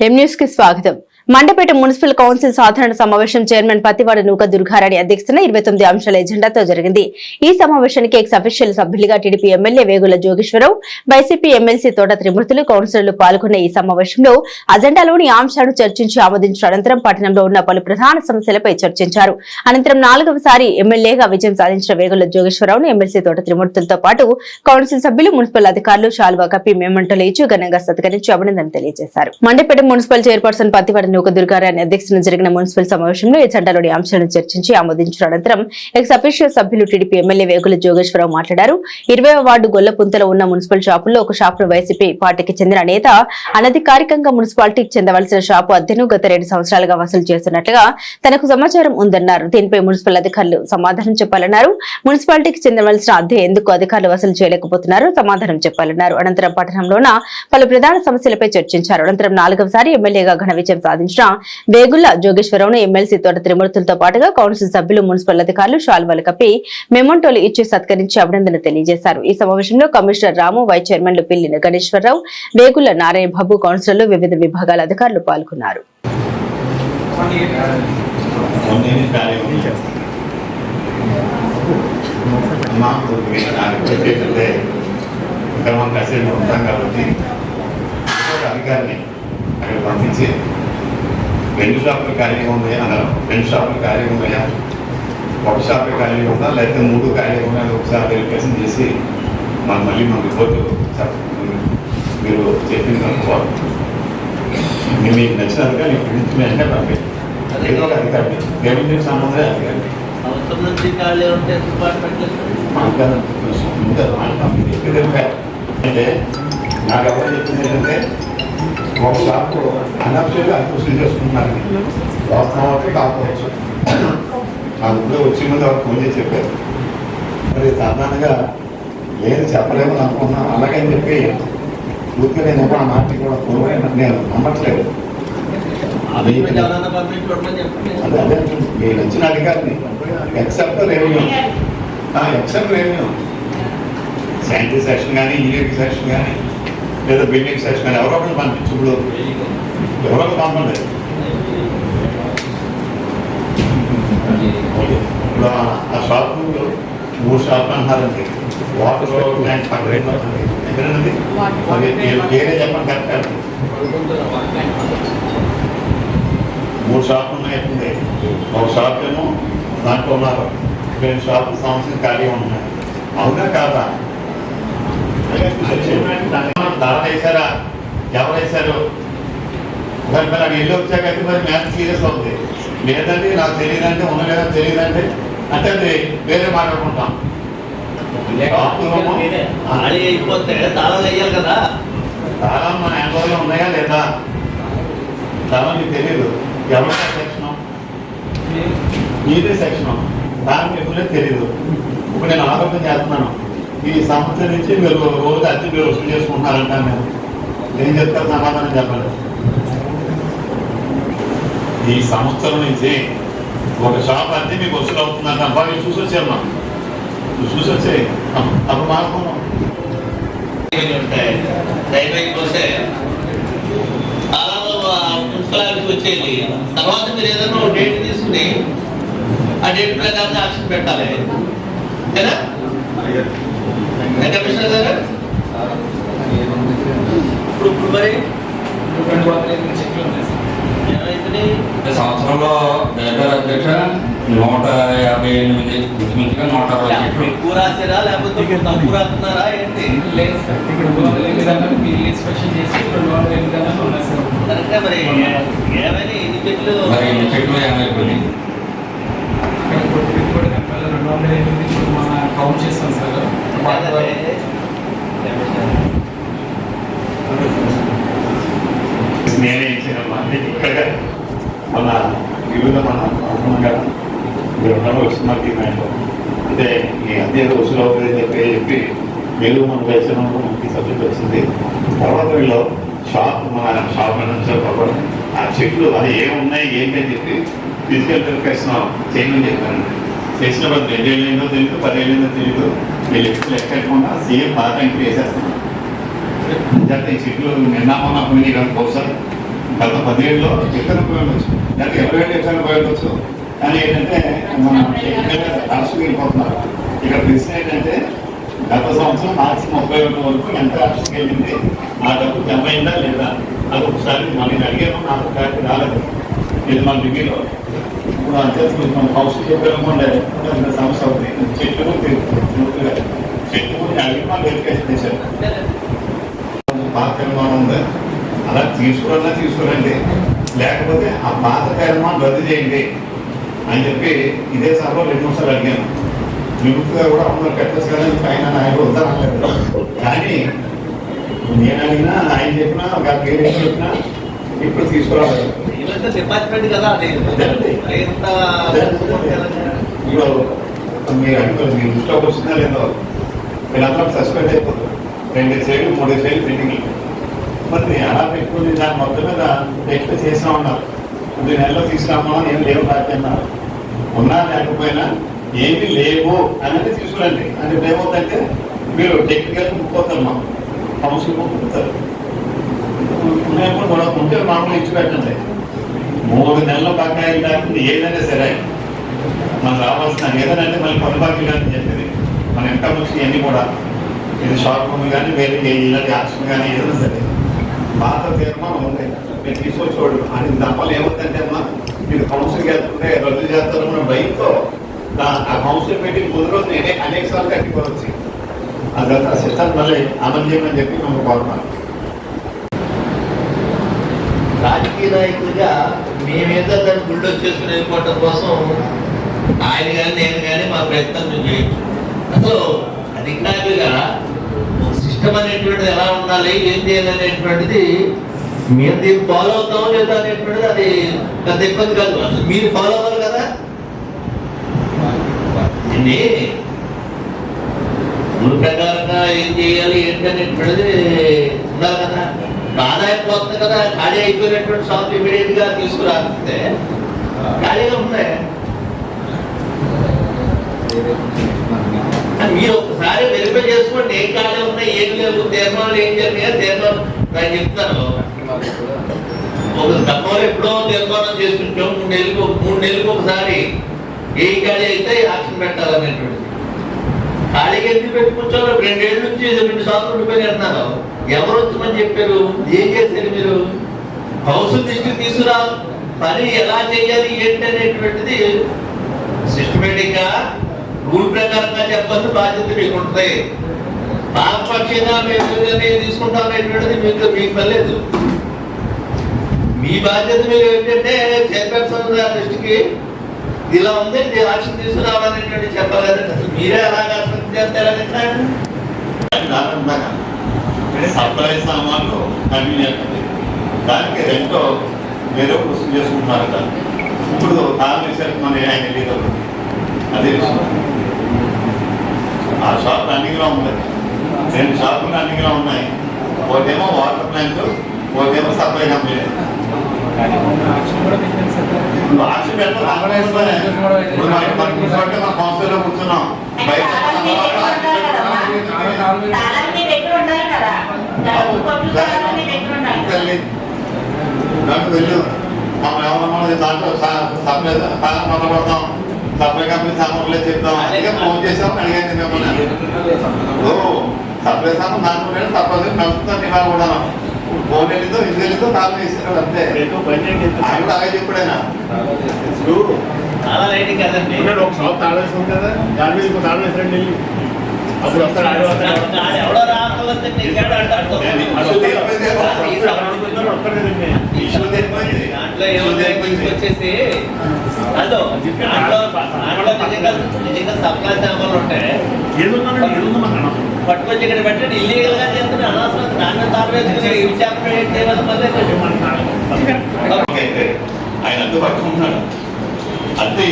కి స్వాగతం. Mandapeta municipal council సాధారణ సమావేశం చైర్మన్ పతివాడ నూక దుర్గారాణి అధ్యక్షతన ఇరవై తొమ్మిది అంశాల ఎజెండాతో జరిగింది. ఈ సమావేశానికి ఎక్స్ అఫీషియల్ సభ్యులుగా TDP MLA Vegula Jogeswararao YCP MLC Thota Trimurthulu కౌన్సిలర్లు పాల్గొన్న ఈ సమావేశంలో అజెండాలోని అంశాలను చర్చించి ఆమోదించిన అనంతరం పట్టణంలో ఉన్న పలు ప్రధాన సమస్యలపై చర్చించారు. అనంతరం నాలుగవసారి ఎమ్మెల్యేగా విజయం సాధించిన వేగుల జోగేశ్వరరావును ఎమ్మెల్సీ తోట త్రిమూర్తులతో పాటు కౌన్సిల్ సభ్యులు మున్సిపల్ అధికారులు శాల్వా కప్పి మేమంటలు ఇచ్చి ఘనంగా సత్కరించి అభినందన తెలియజేశారు. మండపేట మున్సిపల్ చైర్పర్సన్ పత్తివాడ నూక దుర్గారాణి అధ్యక్షతన జరిగిన మున్సిపల్ సమావేశంలో ఈ చట్టాలోని అంశాలను చర్చించి ఆమోదించిన అనంతరం ఎక్స్ అఫీషియల్ సభ్యులు టీడీపీ ఎమ్మెల్యే వేగుల జోగేశ్వరరావు మాట్లాడారు. ఇరవై వార్డు గొల్లపుంతలో ఉన్న మున్సిపల్ షాపుల్లో ఒక షాపును వైసీపీ పార్టీకి చెందిన నేత అనధికారికంగా మున్సిపాలిటీకి చెందవలసిన షాపు అద్దెను గత రెండు సంవత్సరాలుగా వసూలు చేస్తున్నట్లుగా తనకు సమాచారం ఉందన్నారు. దీనిపై మున్సిపల్ అధికారులు సమాధానం చెప్పాలన్నారు. మున్సిపాలిటీకి చెందవలసిన అద్దె ఎందుకు అధికారులు వసూలు చేయలేకపోతున్నారు సమాధానం చెప్పాలన్నారు. అనంతరం పట్టణంలోన పలు ప్రధాన సమస్యలపై చర్చించారు. అనంతరం నాలుగవ నాలుగవసారి ఎమ్మెల్యేగా ఘన విజయం సాధించిన వేగుళ్ళ జోగేశ్వరరావును ఎమ్మెల్సీ తోట త్రిమూర్తులతో పాటుగా కౌన్సిల్ సభ్యులు మున్సిపల్ అధికారులు షాల్వాలు కప్పి మెమోంటోలు ఇచ్చి సత్కరించి అభినందన తెలియజేశారు. ఈ సమావేశంలో కమిషనర్ రాము వైస్ చైర్మన్లు పిల్లిన గణేశ్వరరావు వేగుళ్ళ నారాయణ బాబు కౌన్సిలర్లు వివిధ విభాగాల అధికారులు పాల్గొన్నారు. అధికారిని అక్కడ పంపించి రెండు షాపులు ఖాళీగా ఉన్నాయా? అన్నారు. రెండు షాపులు ఖాళీగా ఉన్నాయా? ఒక షాప్ ఖాళీగా ఉందా? లేకపోతే మూడు ఖాళీగా ఉన్నాయా? ఒకసారి వెరిఫికేషన్ చేసి మనం మళ్ళీ మన రిపోర్ట్ మీరు చెప్పిన తర్వాత మీకు నచ్చిన అధికారి ఇక్కడి నుంచి వెంటనే పంపించండి ఏదో ఒక అధికారి. పేమెంట్ సంబంధమే అధికారి. నుంచి ఖాళీ ఉంటే డిపార్ట్మెంట్ చెప్పేది. అంటే నాకు ఎవరు చెప్పింది ఏంటంటే ఒక షాపు అనర్చుగా అక్యూషన్ చేసుకుంటున్నారు వాస్తవం అయితే కాకపోవచ్చు. నాకు ఇప్పుడే వచ్చే ముందు ఎవరు ఫోన్ చేసి చెప్పారు మరి సాధారణంగా లేదు చెప్పలేమని అనుకున్నాను అలాగని చెప్పి పూర్తిగా నేను ఎప్పుడు ఆ మాటకి కూడా పూర్వమైన నేను నమ్మట్లేదు. అదే అదే మీరు వచ్చిన అధికారిని except revenue except revenue scientist section కానీ ఇంజనీరింగ్ సెక్షన్ కానీ లేదా బిల్డింగ్ సెక్షన్ కానీ ఎవరో ఒకరు పంపించు ఇప్పుడు ఎవరో ఒకరు పంపండి. ఇప్పుడు ఆ- ఆ షాప్ మూడు షాపులు అంటున్నారండి. వాటర్ ట్యాంక్ ఎక్కడండి ఏరియా చెప్పండి కరెక్ట్ మూడు షాపులు ఉన్నాయండి. ఒక షాప్ ఏమో దాంట్లో ఉన్నారు. రెండు షాపులు సంవత్సరం ఖాళీ ఉన్నాయి అవునా కాదా? ధర వేశారా ఎవరు వేశారు మరి మరి అది ఇల్లు వచ్చాక అయితే మరి మ్యాథ్ సీరియస్ అవుతుంది. లేదంటే నాకు తెలియదంటే ఉన్న లేదా తెలియదంటే. అంటే అది వేరే మాట్లాడుకుంటాం చాలా మన అనుభవంలో ఉన్నాయా లేదా? చాలా మీకు తెలియదు ఎవరి సెక్షన్ మీదే సెక్షన్ దానికి ఎప్పుడే తెలియదు ఇప్పుడు నేను ఆరోపణ చేస్తున్నాను. ఈ సంవత్సరం నుంచి మీరు రోజు అద్దె మీరు వసూలు చేసుకుంటున్నారంటాను నేను ఏం చెప్తారు సమాధానం చెప్పండి ఈ సంవత్సరం నుంచి ఒక షాప్ అద్దె మీకు వసూలు అవుతుందంట. అబ్బా మీరు చూసి వచ్చాను నువ్వు చూసి వచ్చే అప్పుడు ఆఫీస్కి వచ్చేది. తర్వాత మీరు ఏదైనా ఒక డేట్ తీసుకుని ఆ డేట్ ప్రకారం యాక్షన్ పెట్టాలి. కదా? కమిషనర్ గారు? ఇప్పుడు ఇప్పుడు మరి సంవత్సరంలో డైరెక్టర్ అధ్యక్ష నూట యాభై ఎనిమిది ఇంచుమించుగా నూట అరవై చెట్లు ఎక్కువ రాసారా లేకపోతే తక్కువ రాస్తున్నారా ఏంటి? మీరు ఏమైనా ఎన్ని చెట్లు మరి ఎన్ని చెట్లు రెండు వందల ఎనిమిది కౌంట్ చేస్తాం సార్. నేనే ఇచ్చానమ్మా. మీకు ఇక్కడ మన వివిధ మన అనుకున్నాం కదా మీరు ఉండడం అంటే ఈ అద్దె ఏదో వసూలు అవుతుందని చెప్పి చెప్పి మీరు మన వేసిన మనకి సబ్జెక్ట్ వచ్చింది. తర్వాత వీళ్ళు షాప్ మన షాప్ మేనేజర్ పాపం ఆ చెట్లు అది ఏమున్నాయి ఏంటి అని చెప్పి ఫిజికల్ వెరిఫికేషన్ చేయమని చెప్పారండి. చేసిన బట్టి ఏందో తెలియదు పదేళ్ళు ఏందో తెలియదు వీళ్ళు ఎక్కువ లెక్క పెట్టకుండా సీఎం పాత ఎంట్రీ వేసేస్తున్నాం అంటే ఈ చెట్లు నిన్న మొన్న పోయినాయి కానీ బహుశా గత పదిహేడులో ఎక్కడ పోయి ఉండొచ్చు అంటే ఇరవై ఏళ్ళు ఎక్కువ పోయి ఉండొచ్చు కానీ ఏంటంటే మన రాష్ట్రం వెళ్ళిపోతున్నారు. ఇక్కడ ప్రశ్న ఏంటంటే గత సంవత్సరం మార్చి ముప్పై ఒకటి వరకు ఎంత రాష్ట్రం వెళ్ళింది? ఆ డబ్బు జమ అయిందా లేదా? అది ఒకసారి మళ్ళీ అడిగాను నాకు రాలేదు. ఇది మన డిగ్రీలో. ఇప్పుడు అధ్యక్షులు మన ఉండాలి చెప్పారనుకోండి సమస్య అవుతుంది చెట్లు పూర్తిగా చెట్లు గురించి మనం వెరిఫికేషన్ చేశారు పాత నిర్మాణం ఉంది అలా తీసుకురన్నా తీసుకురండి లేకపోతే ఆ పాత నిర్మాణం రద్దు చేయండి అని చెప్పి ఇదే సభలో రెండు నిమిషాలు అడిగాను నివృత్తిగా కూడా ఉన్నారు కట్టేసి కదా ఆయన ఆయన వద్దనలేదు కానీ నేను అడిగినా ఆయన చెప్పినా ఒక పేరు చెప్పినా ఇప్పుడు తీసుకురావాలి డిపార్ట్మెంట్ కదా అది. ఎంత మీరు అడుగుతారు మీ దృష్టిలోకి వస్తుందా లేదో. వీళ్ళందరూ సస్పెండ్ అయిపోతారు. రెండు సైడ్లు మూడు సైడ్లు ఫిట్టింగ్ మరి అలా పెట్టుకుని దాని మొత్తం మీద టెస్ట్ చేసా ఉన్నారు. కొద్ది నెలలో తీసుకురామని ఏం లేవు రాకన్నారు ఉన్నా లేకపోయినా ఏమి లేవు అనేది తీసుకురండి. అంటే ఏమవుతుందంటే మీరు టెక్నికల్ ముక్కోతారు మాకు. కౌన్సిల్ ముక్కుతారు ఉన్నప్పుడు కూడా ఉంటే మామూలు ఇచ్చి పెట్టండి. మూడు నెలల బకాయిలు లేకుండా ఏదైనా సరే మనకు రావాల్సిన ఏదైనా అంటే మళ్ళీ కొనబాకి అని చెప్పింది. మన ఇన్కమ్ వచ్చి అన్ని కూడా ఇది షార్ట్ ఫోన్ కానీ వేరే ఏ- ఇలాంటి కానీ ఏదైనా సరే పాత తీర్మానం ఉంది మీరు తీసుకొచ్చేవాడు అని దానివల్ల ఏమవుతుందంటే అమ్మా మీరు కౌన్సిల్ చేస్తుంటే రద్దు చేస్తారన్న భయంతో ఆ కౌన్సిల్ మీటింగ్ ముందు రోజు నేనే అనేక సార్లు కట్టిపోవచ్చు అదంతా సిస్టమ్ మళ్ళీ అమలు చేయమని చెప్పి మేము కోరుతాను రాజకీయ నాయకులుగా మేమేదో దాన్ని గుళ్ళు వచ్చేసుకుని వెళ్ళిపోవటం కోసం ఆయన కానీ నేను కానీ మా ప్రయత్నం మేము చేయొచ్చు. అసలు అధికారులుగా సిస్టమ్ అనేటువంటిది ఎలా ఉండాలి ఏం చేయాలి అనేటువంటిది మేము దీన్ని ఫాలో అవుతామో లేదా అనేటువంటిది అది పెద్ద ఇబ్బంది కాదు. అసలు మీరు ఫాలో అవ్వాలి కదా? దీన్ని రూల్ ప్రకారంగా ఏం చేయాలి ఏంటి అనేటువంటిది ఆదాయం పోతుంది కదా ఖాళీ అయిపోయినటువంటి షాప్ ఇమీడియట్గా తీసుకురాస్తే ఖాళీగా ఉన్నాయి? మీరు ఒకసారి వెరిఫై చేసుకోండి ఏం ఖాళీ ఉన్నాయి ఏం లేవు తీర్మానాలు ఏం జరిగాయో తీర్మానం నేను చెప్తాను. ఒక తక్కువ ఎప్పుడో తీర్మానం చేసుకుంటాం మూడు నెలలకు మూడు నెలలకు ఒకసారి ఏ ఖాళీ అయితే యాక్షన్ పెట్టాలనేటువంటిది. ఖాళీగా ఎందుకు పెట్టి రెండేళ్ళ నుంచి రెండు సార్లు ఉండిపోయి అంటున్నారు. ఎవరు వచ్చమని చెప్పారు? ఏం చేశారు మీరు హౌస్ దృష్టికి తీసుకురా పని ఎలా చేయాలి ఏంటి అనేటువంటిది సిస్టమేటిక్గా రూల్ ప్రకారంగా చెప్పాల్సిన బాధ్యత మీకు ఉంటుంది పాపపక్షంగా మేము తీసుకుంటాం అనేటువంటిది మీకు మీకు పర్లేదు మీ బాధ్యత మీరు ఏంటంటే చైర్పర్సన్ దృష్టికి ఇలా ఉంది ఇది ఆక్షన్ తీసుకురావాలనేటువంటి చెప్పాలి అసలు మీరే అలాగ అసలు చేస్తే ఎలాగంటారు సప్లై సామాన్లు కంటిన్యూ చేస్తుంది దానికి రెండో వేరే వసూలు చేసుకుంటున్నారట ఇప్పుడు కాలం వేసారు మన ఆయన లీడర్ అదే. ఆ షాప్ రన్నింగ్లో ఉంది రెండు షాపులు రన్నింగ్లో ఉన్నాయి. ఒకటేమో వాటర్ ప్లాంట్ ఒకటేమో సప్లై కంపెనీ. ఆక్షన్ పెట్టాలి కూర్చున్నాం. బయట నాకు వెళ్ళు దాంట్లో సప్లై తాళం మొదలుపడతాం సప్లై కంపెనీ సామాన్లే చెప్తాం. అందుకే ఫోన్ చేసాం అడిగాను మిమ్మల్ని. ఓ సప్లై తప్పదు. నడుపుతాను ఇవాళ కూడా ఫోన్ వెళ్ళిందో ఇది వెళ్ళిందో తాళం వేసాడు అంతే. ఆయన కూడా అలాగే చెప్పాడైనా? చాలా కదండి. ఒక షాప్ దాని మీద అప్పుడు వస్తాడు ఆడు వస్తాడు. ఆడ ఎవడో దాంట్లో ఏముంది అదో దాంట్లో దాంట్లో నిజంగా నిజంగా సప్లై సామాన్లు ఉంటాయి పట్టుకొచ్చి ఇక్కడ పెట్టండి ఇల్లీగల్గా చేస్తున్న అనవసరం దాన్ని తారవేసి విచారణ చేయవలసి మళ్ళీ ఆయన అడ్డు పట్టుకుంటున్నాడు అద్దె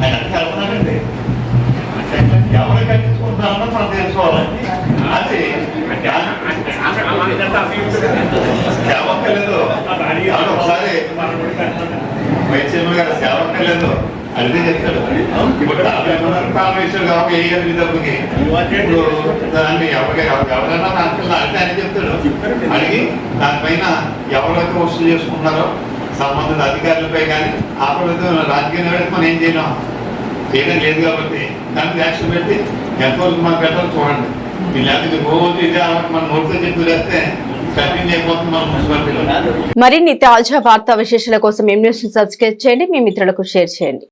ఆయన అడ్డు కలుపుతున్నాడండి ఎవరు కట్టించుకుంటున్నారో మనం తెలుసుకోవాలండి అది ఎవక్కలేదు ఒకసారి వైస్ గారు సేవ అదే చెప్తాడు ఇప్పుడు కాంగ్రెస్ కాబట్టి వేయగలిగేటప్పటికి ఇప్పుడు దాన్ని ఎవరికి ఎవరైనా దాంట్లో అడిగితే అని చెప్తాడు. అడిగి దానిపైన ఎవరైతే వసూలు చేసుకుంటున్నారో సంబంధిత అధికారులపై కానీ ఆ రాజకీయ నాయకులకు మనం ఏం చేయలేం. చేయడం లేదు కాబట్టి దానికి యాక్షన్ పెట్టి ఎంతవరకు మనం పెట్టాలో చూడండి. ఇలాంటిది రోజు ఇదే మన చెప్పి వేస్తే మరిన్ని తాజా వార్తా విశేషాల కోసం ఎం న్యూస్ సబ్స్క్రైబ్ చేయండి మీ మిత్రులకు షేర్ చేయండి.